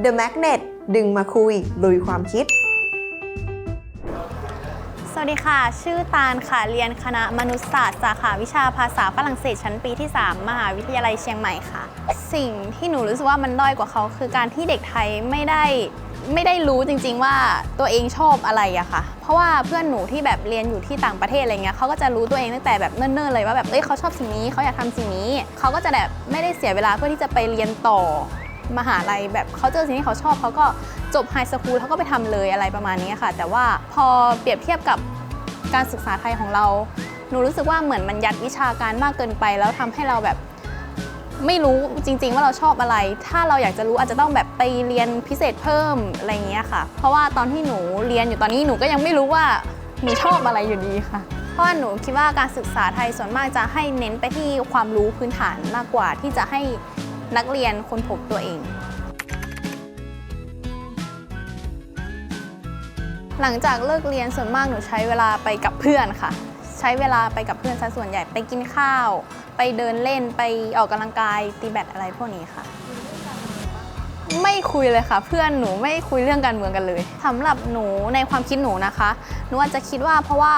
The Magnet ดึงมาคุย ลุยความคิด สวัสดีค่ะ ชื่อตาลค่ะ เรียนคณะมนุษยศาสตร์สาขาวิชาภาษาฝรั่งเศสชั้นปีที่ 3 มหาวิทยาลัยเชียงใหม่ค่ะ สิ่งที่หนูรู้สึกว่ามันด้อยกว่าเขา คือการที่เด็กไทยไม่ได้ไม่ได้รู้จริง ๆ ว่าตัวเองชอบอะไรอะค่ะ เพราะว่าเพื่อนหนูที่แบบเรียนอยู่ที่ต่างประเทศอะไรเงี้ยเขาก็จะรู้ตัวเองตั้งแต่แบบเนิ่นๆเลยว่าแบบเอ้ยเขาชอบสิ่งนี้เขาอยากทำสิ่งนี้ เขาก็จะแบบไม่ได้เสียเวลาเพื่อที่จะไปเรียนต่อ มหาลัยแบบเขาเจอสิ่งที่เขาชอบเขาก็จบไฮสคูลเขาก็ไปทำเลยอะไรประมาณนี้ค่ะ แต่ว่าพอเปรียบเทียบกับการศึกษาไทยของเรา หนูรู้สึกว่าเหมือนมันยัดวิชาการมากเกินไป แล้วทำให้เราแบบไม่รู้จริง ๆ ว่าเราชอบอะไร ถ้าเราอยากจะรู้อาจจะต้องแบบไปเรียนพิเศษเพิ่มอะไรอย่างเงี้ยค่ะ เพราะว่าตอนที่หนูเรียนอยู่ตอนนี้หนูก็ยังไม่รู้ว่าหนูชอบอะไรอยู่ดีค่ะ เพราะว่าหนูคิดว่าการศึกษาไทยส่วนมากจะให้เน้นไปที่ความรู้พื้นฐานมากกว่าที่จะให้ นักเรียนค้นพบตัวเอง หลังจากเลิกเรียนส่วนมากหนูใช้เวลาไปกับเพื่อนค่ะ ใช้เวลาไปกับเพื่อนซะส่วนใหญ่ไปกินข้าว ไปเดินเล่นไปออกกำลังกายตีแบดอะไรพวกนี้ค่ะ ไม่คุยเลยค่ะ เพื่อนหนูไม่คุยเรื่องการเมืองกันเลยสำหรับหนูในความคิดหนูนะคะหนูอาจจะคิดว่าเพราะว่า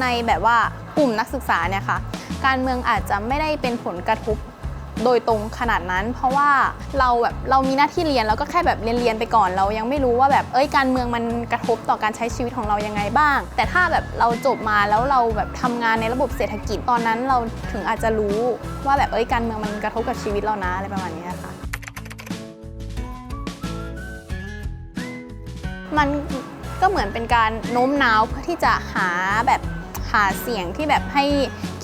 ในแบบว่ากลุ่มนักศึกษาเนี่ยค่ะการเมืองอาจจะไม่ได้เป็นผลกระทบ โดยตรงขนาดนั้น เพราะว่าเราแบบเรามีหน้าที่เรียนเราก็แค่แบบเรียนเรียนไปก่อนเรายังไม่รู้ว่าแบบเอ้ยการเมืองมันกระทบต่อการใช้ชีวิตของเรายังไงบ้าง แต่ถ้าแบบเราจบมาแล้วเราแบบทำงานในระบบเศรษฐกิจตอนนั้นเราถึงอาจจะรู้ว่าแบบเอ้ยการเมืองมันกระทบกับชีวิตเรานะอะไรประมาณนี้ค่ะมันก็เหมือนเป็นการโน้มน้าวเพื่อที่จะหาแบบหาเสียงที่แบบให้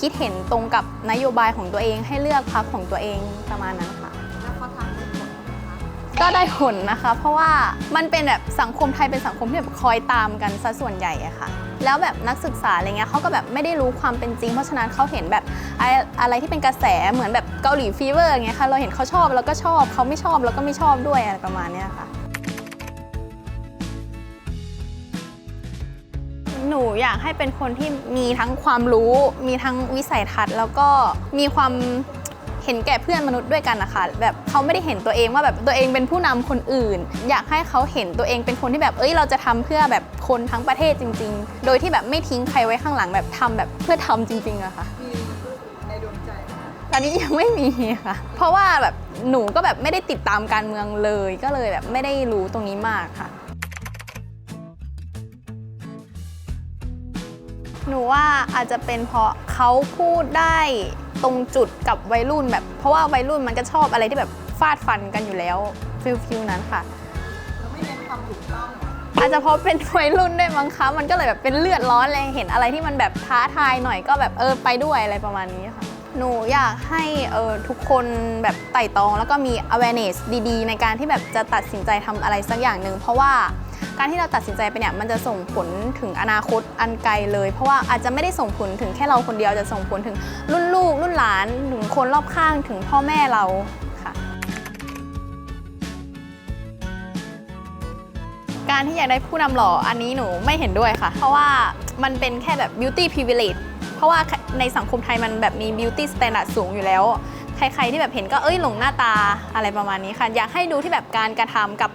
คิดเห็นตรงกับนโยบายของตัวเองให้เลือกพรรคของตัวเองประมาณนั้นค่ะก็ได้ผลนะคะ เพราะว่ามันเป็นแบบสังคมไทยเป็นสังคมที่แบบคอยตามกันซะส่วนใหญ่อะค่ะ แล้วแบบนักศึกษาอะไรเงี้ยเขาก็แบบไม่ได้รู้ความเป็นจริง เพราะฉะนั้นเขาเห็นแบบอะไรอะไรที่เป็นกระแสเหมือนแบบเกาหลีฟีเวอร์เงี้ยค่ะเราเห็นเขาชอบแล้วก็ชอบเขาไม่ชอบแล้วก็ไม่ชอบด้วยอะไรประมาณเนี้ยค่ะ อยากให้เป็นคนที่มีทั้งความรู้ มีทั้งวิสัยทัศน์ แล้วก็มีความเห็นแก่เพื่อนมนุษย์ด้วยกันนะคะแบบเขาไม่ได้เห็นตัวเองว่าแบบตัวเองเป็นผู้นำคนอื่น อยากให้เขาเห็นตัวเองเป็นคนที่แบบเอ้ยเราจะทำเพื่อแบบคนทั้งประเทศจริง ๆ โดยที่แบบไม่ทิ้งใครไว้ข้างหลังแบบทำแบบเพื่อทำจริงๆอะค่ะตอนนี้ยังไม่มีค่ะ เพราะว่าแบบหนูก็แบบไม่ได้ติดตามการเมืองเลย ก็เลยแบบไม่ได้รู้ตรงนี้มากค่ะ หนูว่าอาจจะเป็นเพราะเขาพูดได้ตรงจุดกับวัยรุ่นแบบ เพราะว่าวัยรุ่นมันก็ชอบอะไรที่แบบฟาดฟันกันอยู่แล้วฟิลฟิลนั้นค่ะอาจจะเพราะเป็นวัยรุ่นด้วยมั้งคะ มันก็เลยแบบเป็นเลือดร้อนเลยเห็นอะไรที่มันแบบท้าทายหน่อยก็แบบเออไปด้วยอะไรประมาณนี้ค่ะ หนูอยากให้เออทุกคนแบบไต่ตอง แล้วก็มี awareness ดีๆ ในการที่แบบจะตัดสินใจทำอะไรสักอย่างหนึ่งเพราะว่า การที่เราตัดสินใจไปเนี่ยมันจะส่งผลถึงอนาคตอันไกลเลย เพราะว่าอาจจะไม่ได้ส่งผลถึงแค่เราคนเดียวจะส่งผลถึงรุ่นลูก รุ่นหลานถึงคนรอบข้างถึงพ่อแม่เราค่ะการที่อยากได้ผู้นำหล่ออันนี้หนูไม่เห็นด้วยค่ะ เพราะว่ามันเป็นแค่แบบ beauty privilege เพราะว่าในสังคมไทยมันแบบมี beauty standard สูงอยู่แล้ว ใครๆที่แบบเห็นก็เอ้ยหลงหน้าตาอะไรประมาณนี้ค่ะ อยากให้ดูที่แบบการกระทำกับ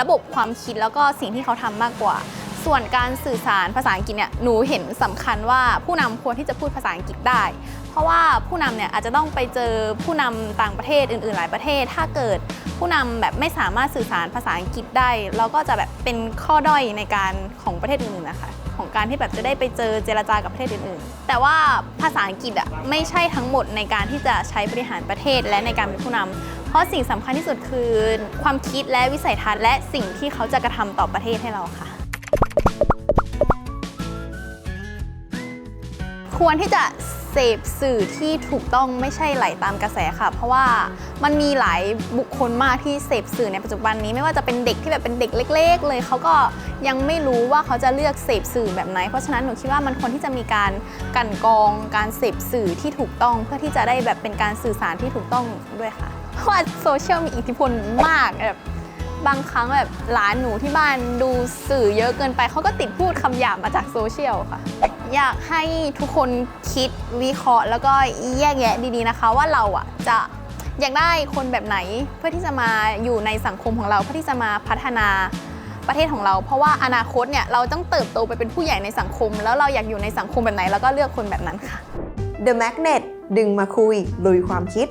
ระบบความคิดแล้วก็สิ่งที่เขาทำมากกว่า ส่วนการสื่อสารภาษาอังกฤษเนี่ยหนูเห็นสำคัญว่าผู้นำควรที่จะพูดภาษาอังกฤษได้ เพราะว่าผู้นำเนี่ยอาจจะต้องไปเจอผู้นำต่างประเทศอื่น ๆ หลายประเทศ ถ้าเกิดผู้นำแบบไม่สามารถสื่อสารภาษาอังกฤษได้เราก็จะแบบเป็นข้อด้อยในการของประเทศอื่นๆนะคะของการที่แบบจะได้ไปเจอเจรจากับประเทศอื่นๆ แต่ว่าภาษาอังกฤษอะไม่ใช่ทั้งหมดในการที่จะใช้บริหารประเทศและในการเป็นผู้นำเพ ราะสิ่งสำคัญที่สุดคือความคิดและวิสัยทัศน์และสิ่งที่เขาจะกระทำต่อประเทศให้เราค่ะ ควรที่จะเสพสื่อที่ถูกต้องไม่ใช่ไหลตามกระแสค่ะ เพราะว่ามันมีหลายบุคคลมากที่เสพสื่อในปัจจุบันนี้ไม่ว่าจะเป็นเด็กที่แบบเป็นเด็กเล็ก ๆ เลยเขาก็ยังไม่รู้ว่าเขาจะเลือกเสพสื่อแบบไหน เพราะฉะนั้นหนูคิดว่ามันควรที่จะมีการกันกรองการเสพสื่อที่ถูกต้อง เพื่อที่จะได้แบบเป็นการสื่อสารที่ถูกต้องด้วยค่ะ เพราะว่าโซเชียลมีอิทธิพลมากแบบบางครั้งแบบหลานหนูที่บ้านดูสื่อเยอะเกินไปเขาก็ติดพูดคำหยาบมาจากโซเชียลค่ะ อยากให้ทุกคนคิดวิเคราะห์ แล้วก็แยกแยะดีๆนะคะ ว่าเราอะจะอยากได้คนแบบไหนเพื่อที่จะมาอยู่ในสังคมของเราเพื่อที่จะมาพัฒนาประเทศของเรา เพราะว่าอนาคตเนี่ยเราต้องเติบโตไปเป็นผู้ใหญ่ในสังคม แล้วเราอยากอยู่ในสังคมแบบไหนเราก็เลือกคนแบบนั้นค่ะ The Magnet ดึงมาคุยลุยความคิด